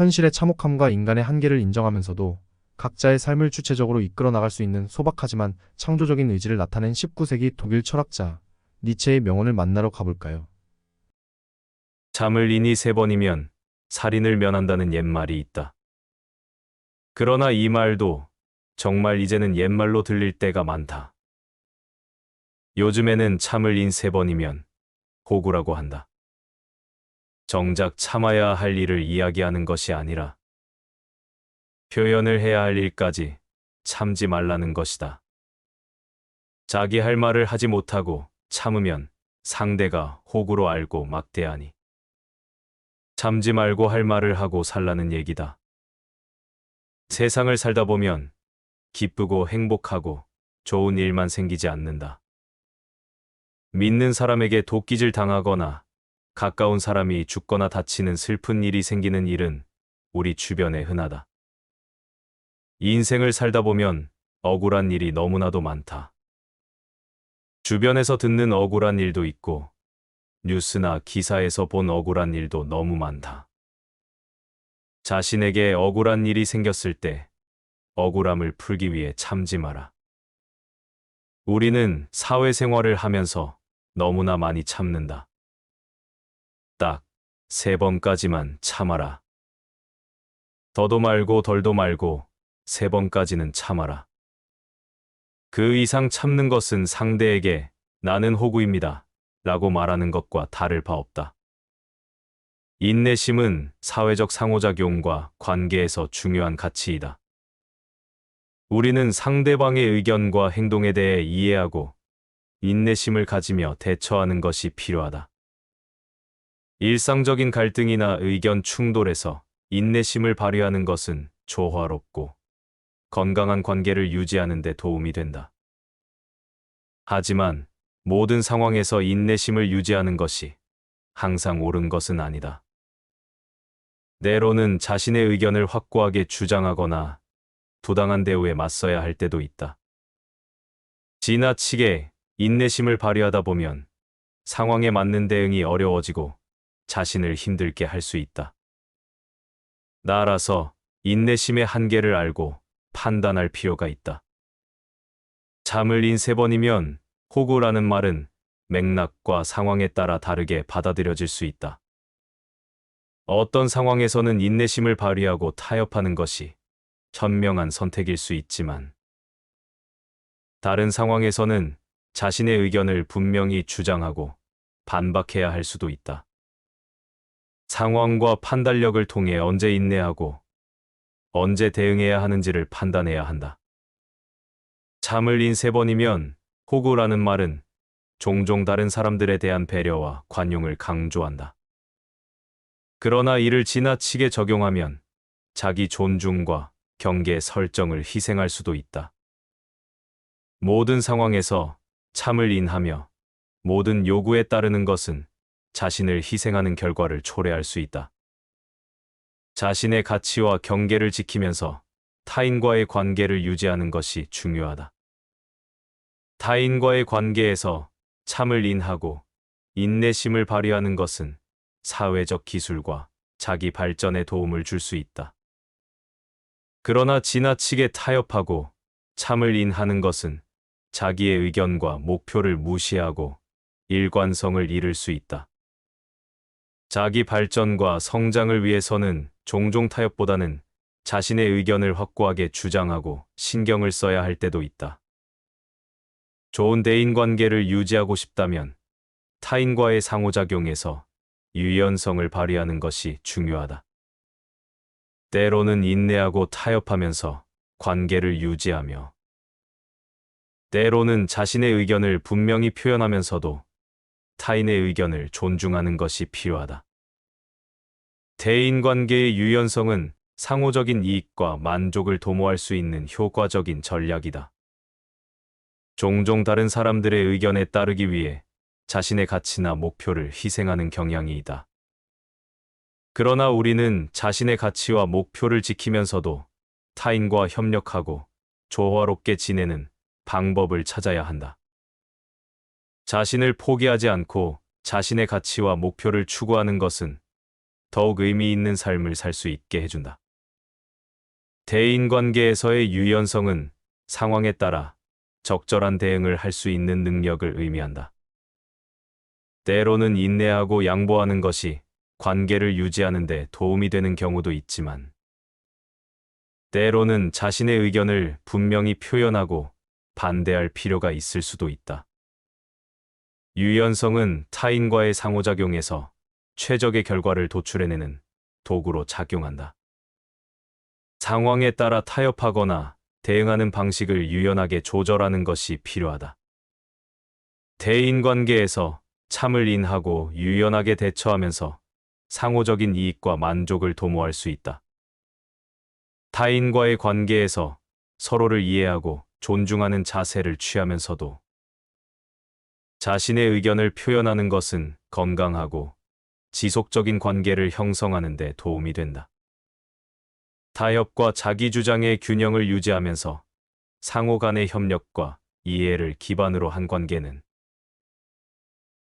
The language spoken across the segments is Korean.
현실의 참혹함과 인간의 한계를 인정하면서도 각자의 삶을 주체적으로 이끌어 나갈 수 있는 소박하지만 창조적인 의지를 나타낸 19세기 독일 철학자 니체의 명언을 만나러 가볼까요? 잠을 이니 세 번이면 살인을 면한다는 옛말이 있다. 그러나 이 말도 정말 이제는 옛말로 들릴 때가 많다. 요즘에는 참을 인 세 번이면 호구라고 한다. 정작 참아야 할 일을 이야기하는 것이 아니라 표현을 해야 할 일까지 참지 말라는 것이다. 자기 할 말을 하지 못하고 참으면 상대가 호구로 알고 막대하니 참지 말고 할 말을 하고 살라는 얘기다. 세상을 살다 보면 기쁘고 행복하고 좋은 일만 생기지 않는다. 믿는 사람에게 도끼질 당하거나 가까운 사람이 죽거나 다치는 슬픈 일이 생기는 일은 우리 주변에 흔하다. 인생을 살다 보면 억울한 일이 너무나도 많다. 주변에서 듣는 억울한 일도 있고, 뉴스나 기사에서 본 억울한 일도 너무 많다. 자신에게 억울한 일이 생겼을 때 억울함을 풀기 위해 참지 마라. 우리는 사회생활을 하면서 너무나 많이 참는다. 딱 세 번까지만 참아라. 더도 말고 덜도 말고 세 번까지는 참아라. 그 이상 참는 것은 상대에게 나는 호구입니다. 라고 말하는 것과 다를 바 없다. 인내심은 사회적 상호작용과 관계에서 중요한 가치이다. 우리는 상대방의 의견과 행동에 대해 이해하고 인내심을 가지며 대처하는 것이 필요하다. 일상적인 갈등이나 의견 충돌에서 인내심을 발휘하는 것은 조화롭고 건강한 관계를 유지하는 데 도움이 된다. 하지만 모든 상황에서 인내심을 유지하는 것이 항상 옳은 것은 아니다. 때로는 자신의 의견을 확고하게 주장하거나 부당한 대우에 맞서야 할 때도 있다. 지나치게 인내심을 발휘하다 보면 상황에 맞는 대응이 어려워지고 자신을 힘들게 할 수 있다. 나라서 인내심의 한계를 알고 판단할 필요가 있다. 잠을 인 세 번이면 호구라는 말은 맥락과 상황에 따라 다르게 받아들여질 수 있다. 어떤 상황에서는 인내심을 발휘하고 타협하는 것이 현명한 선택일 수 있지만, 다른 상황에서는 자신의 의견을 분명히 주장하고 반박해야 할 수도 있다. 상황과 판단력을 통해 언제 인내하고 언제 대응해야 하는지를 판단해야 한다. 잠을 인 세 번이면 호구라는 말은 종종 다른 사람들에 대한 배려와 관용을 강조한다. 그러나 이를 지나치게 적용하면 자기 존중과 경계 설정을 희생할 수도 있다. 모든 상황에서 참을 인하며 모든 요구에 따르는 것은 자신을 희생하는 결과를 초래할 수 있다. 자신의 가치와 경계를 지키면서 타인과의 관계를 유지하는 것이 중요하다. 타인과의 관계에서 참을 인하고 인내심을 발휘하는 것은 사회적 기술과 자기 발전에 도움을 줄 수 있다. 그러나 지나치게 타협하고 참을 인하는 것은 자기의 의견과 목표를 무시하고 일관성을 잃을 수 있다. 자기 발전과 성장을 위해서는 종종 타협보다는 자신의 의견을 확고하게 주장하고 신경을 써야 할 때도 있다. 좋은 대인 관계를 유지하고 싶다면 타인과의 상호작용에서 유연성을 발휘하는 것이 중요하다. 때로는 인내하고 타협하면서 관계를 유지하며 때로는 자신의 의견을 분명히 표현하면서도 타인의 의견을 존중하는 것이 필요하다. 대인 관계의 유연성은 상호적인 이익과 만족을 도모할 수 있는 효과적인 전략이다. 종종 다른 사람들의 의견에 따르기 위해 자신의 가치나 목표를 희생하는 경향이 있다. 그러나 우리는 자신의 가치와 목표를 지키면서도 타인과 협력하고 조화롭게 지내는 방법을 찾아야 한다. 자신을 포기하지 않고 자신의 가치와 목표를 추구하는 것은 더욱 의미 있는 삶을 살 수 있게 해준다. 대인 관계에서의 유연성은 상황에 따라 적절한 대응을 할 수 있는 능력을 의미한다. 때로는 인내하고 양보하는 것이 관계를 유지하는 데 도움이 되는 경우도 있지만, 때로는 자신의 의견을 분명히 표현하고 반대할 필요가 있을 수도 있다. 유연성은 타인과의 상호작용에서 최적의 결과를 도출해내는 도구로 작용한다. 상황에 따라 타협하거나 대응하는 방식을 유연하게 조절하는 것이 필요하다. 대인 관계에서 참을 인하고 유연하게 대처하면서 상호적인 이익과 만족을 도모할 수 있다. 타인과의 관계에서 서로를 이해하고 존중하는 자세를 취하면서도 자신의 의견을 표현하는 것은 건강하고 지속적인 관계를 형성하는 데 도움이 된다. 타협과 자기 주장의 균형을 유지하면서 상호 간의 협력과 이해를 기반으로 한 관계는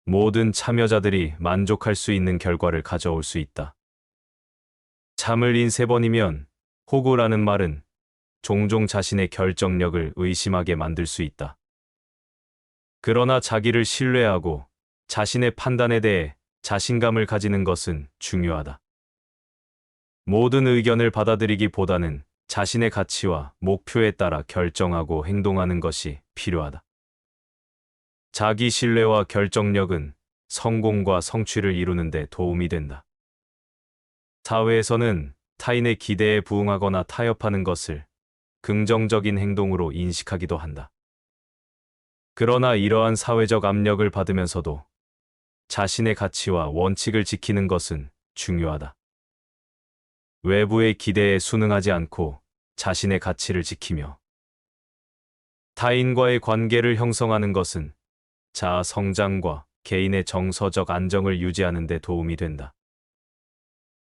모든 참여자들이 만족할 수 있는 결과를 가져올 수 있다. 잠을 인 세 번이면 호구라는 말은 종종 자신의 결정력을 의심하게 만들 수 있다. 그러나 자기를 신뢰하고 자신의 판단에 대해 자신감을 가지는 것은 중요하다. 모든 의견을 받아들이기보다는 자신의 가치와 목표에 따라 결정하고 행동하는 것이 필요하다. 자기 신뢰와 결정력은 성공과 성취를 이루는 데 도움이 된다. 사회에서는 타인의 기대에 부응하거나 타협하는 것을 긍정적인 행동으로 인식하기도 한다. 그러나 이러한 사회적 압력을 받으면서도 자신의 가치와 원칙을 지키는 것은 중요하다. 외부의 기대에 순응하지 않고 자신의 가치를 지키며 타인과의 관계를 형성하는 것은 자아 성장과 개인의 정서적 안정을 유지하는 데 도움이 된다.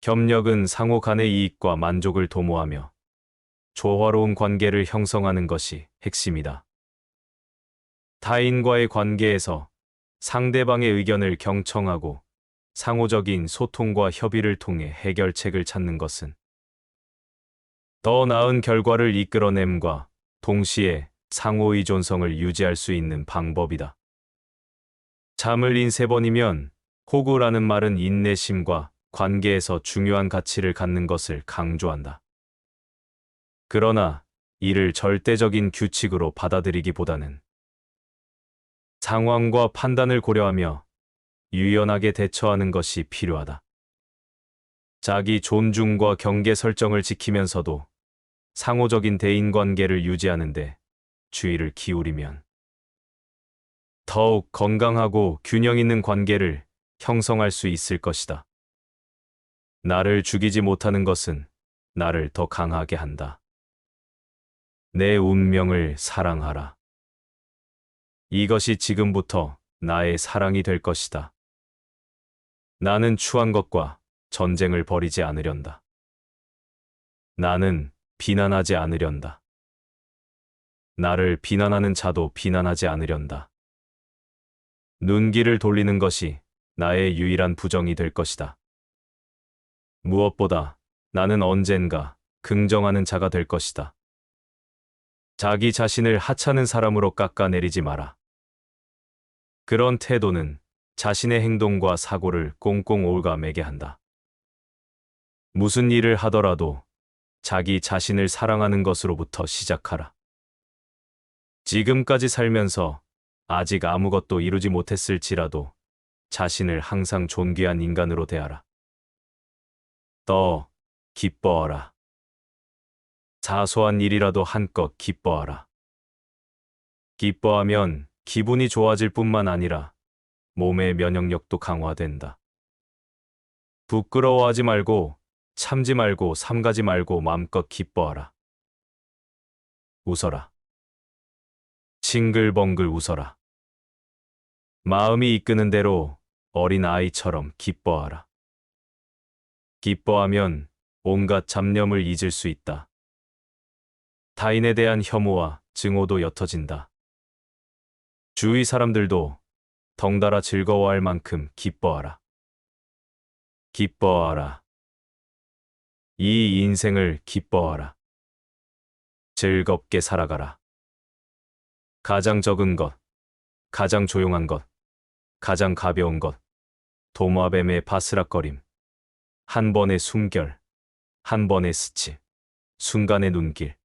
협력은 상호 간의 이익과 만족을 도모하며 조화로운 관계를 형성하는 것이 핵심이다. 타인과의 관계에서 상대방의 의견을 경청하고 상호적인 소통과 협의를 통해 해결책을 찾는 것은 더 나은 결과를 이끌어냄과 동시에 상호 의존성을 유지할 수 있는 방법이다. 잠을 인 세 번이면 호구라는 말은 인내심과 관계에서 중요한 가치를 갖는 것을 강조한다. 그러나 이를 절대적인 규칙으로 받아들이기보다는 상황과 판단을 고려하며 유연하게 대처하는 것이 필요하다. 자기 존중과 경계 설정을 지키면서도 상호적인 대인 관계를 유지하는데 주의를 기울이면 더욱 건강하고 균형 있는 관계를 형성할 수 있을 것이다. 나를 죽이지 못하는 것은 나를 더 강하게 한다. 내 운명을 사랑하라. 이것이 지금부터 나의 사랑이 될 것이다. 나는 추한 것과 전쟁을 벌이지 않으련다. 나는 비난하지 않으련다. 나를 비난하는 자도 비난하지 않으련다. 눈길을 돌리는 것이 나의 유일한 부정이 될 것이다. 무엇보다 나는 언젠가 긍정하는 자가 될 것이다. 자기 자신을 하찮은 사람으로 깎아내리지 마라. 그런 태도는 자신의 행동과 사고를 꽁꽁 올가매게 한다. 무슨 일을 하더라도 자기 자신을 사랑하는 것으로부터 시작하라. 지금까지 살면서 아직 아무것도 이루지 못했을지라도 자신을 항상 존귀한 인간으로 대하라. 더 기뻐하라. 사소한 일이라도 한껏 기뻐하라. 기뻐하면 기분이 좋아질 뿐만 아니라 몸의 면역력도 강화된다. 부끄러워하지 말고 참지 말고 삼가지 말고 마음껏 기뻐하라. 웃어라. 싱글벙글 웃어라. 마음이 이끄는 대로 어린 아이처럼 기뻐하라. 기뻐하면 온갖 잡념을 잊을 수 있다. 타인에 대한 혐오와 증오도 옅어진다. 주위 사람들도 덩달아 즐거워할 만큼 기뻐하라. 기뻐하라. 이 인생을 기뻐하라. 즐겁게 살아가라. 가장 적은 것, 가장 조용한 것, 가장 가벼운 것, 도마뱀의 바스락거림, 한 번의 숨결, 한 번의 스치, 순간의 눈길.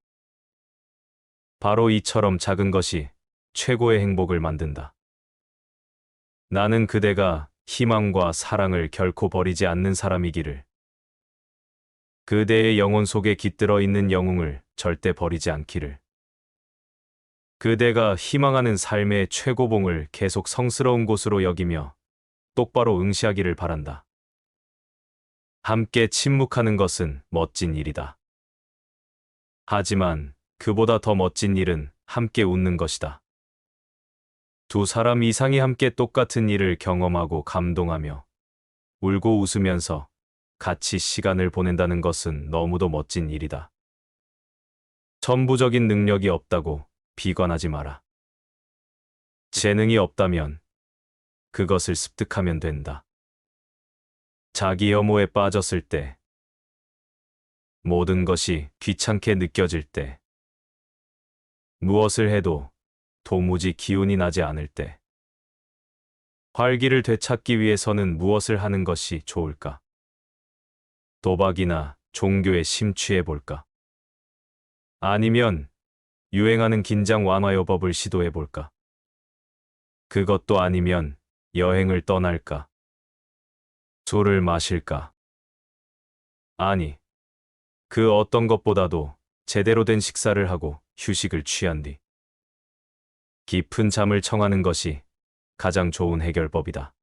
바로 이처럼 작은 것이 최고의 행복을 만든다. 나는 그대가 희망과 사랑을 결코 버리지 않는 사람이기를. 그대의 영혼 속에 깃들어 있는 영웅을 절대 버리지 않기를. 그대가 희망하는 삶의 최고봉을 계속 성스러운 곳으로 여기며 똑바로 응시하기를 바란다. 함께 침묵하는 것은 멋진 일이다. 하지만 그보다 더 멋진 일은 함께 웃는 것이다. 두 사람 이상이 함께 똑같은 일을 경험하고 감동하며 울고 웃으면서 같이 시간을 보낸다는 것은 너무도 멋진 일이다. 전부적인 능력이 없다고 비관하지 마라. 재능이 없다면 그것을 습득하면 된다. 자기 혐오에 빠졌을 때, 모든 것이 귀찮게 느껴질 때, 무엇을 해도 도무지 기운이 나지 않을 때, 활기를 되찾기 위해서는 무엇을 하는 것이 좋을까? 도박이나 종교에 심취해 볼까? 아니면 유행하는 긴장 완화요법을 시도해 볼까? 그것도 아니면 여행을 떠날까? 술을 마실까? 아니, 그 어떤 것보다도 제대로 된 식사를 하고 휴식을 취한 뒤 깊은 잠을 청하는 것이 가장 좋은 해결법이다.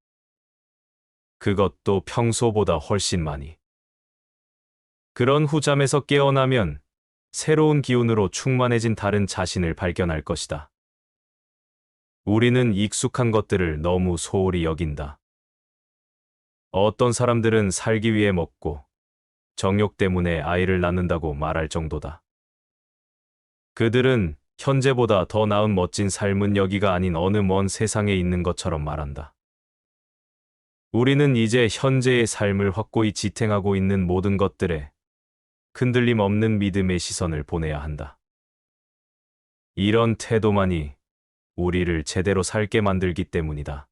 그것도 평소보다 훨씬 많이. 그런 후 잠에서 깨어나면 새로운 기운으로 충만해진 다른 자신을 발견할 것이다. 우리는 익숙한 것들을 너무 소홀히 여긴다. 어떤 사람들은 살기 위해 먹고 정욕 때문에 아이를 낳는다고 말할 정도다. 그들은 현재보다 더 나은 멋진 삶은 여기가 아닌 어느 먼 세상에 있는 것처럼 말한다. 우리는 이제 현재의 삶을 확고히 지탱하고 있는 모든 것들에 흔들림 없는 믿음의 시선을 보내야 한다. 이런 태도만이 우리를 제대로 살게 만들기 때문이다.